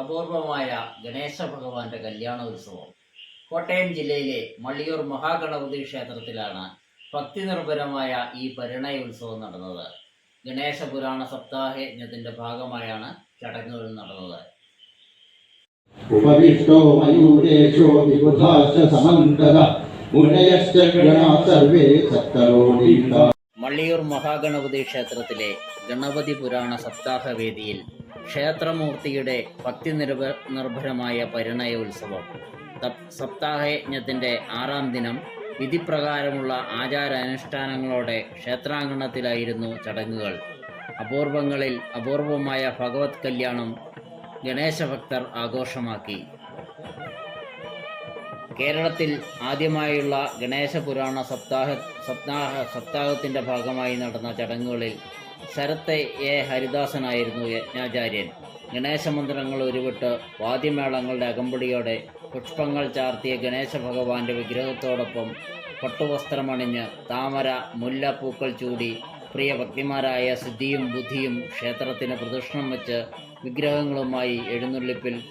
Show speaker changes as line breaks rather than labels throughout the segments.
അപൂർവമായ ഗണേശ ഭഗവാന്റെ കല്യാണോത്സവം. കോട്ടയം ജില്ലയിലെ മള്ളിയൂർ മഹാഗണപതി ക്ഷേത്രത്തിലാണ് ഭക്തി നിർഭരമായ ഈ പരിണയ ഉത്സവം നടന്നത്. ഗണേശ പുരാണ സപ്താഹ യജ്ഞത്തിന്റെ ഭാഗമായാണ് ചടങ്ങുകൾ നടന്നത്.
സർവേ
മള്ളിയൂർ മഹാഗണപതി ക്ഷേത്രത്തിലെ ഗണപതി പുരാണ സപ്താഹ വേദിയിൽ ക്ഷേത്രമൂർത്തിയുടെ ഭക്തി നിർഭ നിർഭരമായ പരിണയ ഉത്സവം. സപ്താഹയജ്ഞത്തിന്റെ ആറാം ദിനം വിധിപ്രകാരമുള്ള ആചാരാനുഷ്ഠാനങ്ങളോടെ ക്ഷേത്രാങ്കണത്തിലായിരുന്നു ചടങ്ങുകൾ. അപൂർവങ്ങളിൽ അപൂർവമായ ഭഗവത് കല്യാണം ഗണേശഭക്തർ ആഘോഷമാക്കി. കേരളത്തിൽ ആദ്യമായുള്ള ഗണേശ പുരാണ സപ്താഹ സപ്താഹ സപ്താഹത്തിന്റെ ഭാഗമായി നടന്ന ചടങ്ങുകളിൽ ശരത്ത് എ. ഹരിദാസനായിരുന്നു യജ്ഞാചാര്യൻ. ഗണേശ മന്ത്രങ്ങൾ ഉരുവിട്ട് വാദ്യമേളങ്ങളുടെ അകമ്പടിയോടെ പുഷ്പങ്ങൾ ചാർത്തിയ ഗണേശ ഭഗവാന്റെ വിഗ്രഹത്തോടൊപ്പം പട്ടുവസ്ത്രമണിഞ്ഞ് താമര മുല്ല പൂക്കൾ ചൂടി പ്രിയ ഭക്തിമാരായ സിദ്ധിയും ബുദ്ധിയും ക്ഷേത്രത്തിന് പ്രദക്ഷിണം വെച്ച് വിഗ്രഹങ്ങളുമായി എഴുന്നള്ളിപ്പിൽ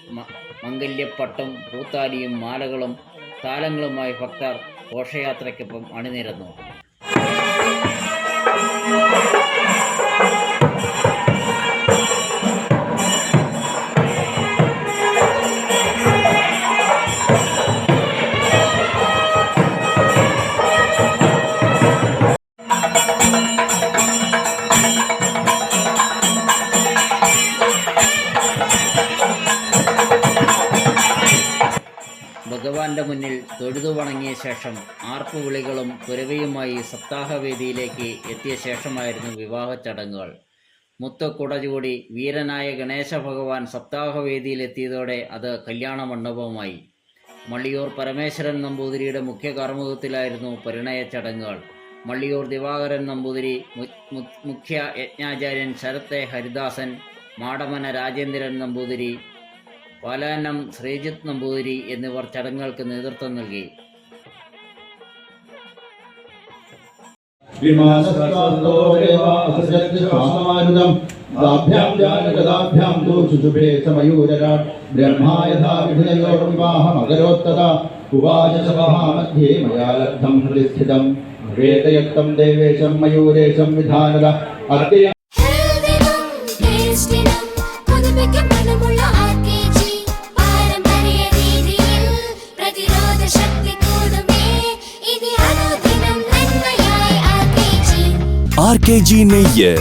മംഗല്യപ്പട്ടും പൂത്താലിയും മാലകളും താലങ്ങളുമായി ഭക്തർ ഘോഷയാത്രയ്ക്കൊപ്പം അണിനിരന്നു. ഭഗവാന്റെ മുന്നിൽ തൊഴുതു വണങ്ങിയ ശേഷം ആർപ്പുവിളികളും കുരവയുമായി സപ്താഹവേദിയിലേക്ക് എത്തിയ ശേഷമായിരുന്നു വിവാഹ ചടങ്ങുകൾ. മുത്തക്കുട ചൂടി വീരനായ ഗണേശ ഭഗവാൻ സപ്താഹവേദിയിലെത്തിയതോടെ അത് കല്യാണ മണ്ഡപമായി മള്ളിയൂർ പരമേശ്വരൻ നമ്പൂതിരിയുടെ മുഖ്യ കാർമുകത്തിലായിരുന്നു പരിണയ ചടങ്ങുകൾ. മള്ളിയൂർ ദിവാകരൻ നമ്പൂതിരി മുഖ്യ യജ്ഞാചാര്യൻ ശരത്തെ ഹരിദാസൻ മാടമന രാജേന്ദ്രൻ നമ്പൂതിരി പാലാനം ശ്രീജിത് നമ്പൂതിരി എന്നിവർ ചടങ്ങുകൾക്ക് നേതൃത്വം നൽകി. ാഭ്യാം
ബ്രഹ്മാ യഥാ ദേവേശം മയൂരേശം आर
के जी ने ये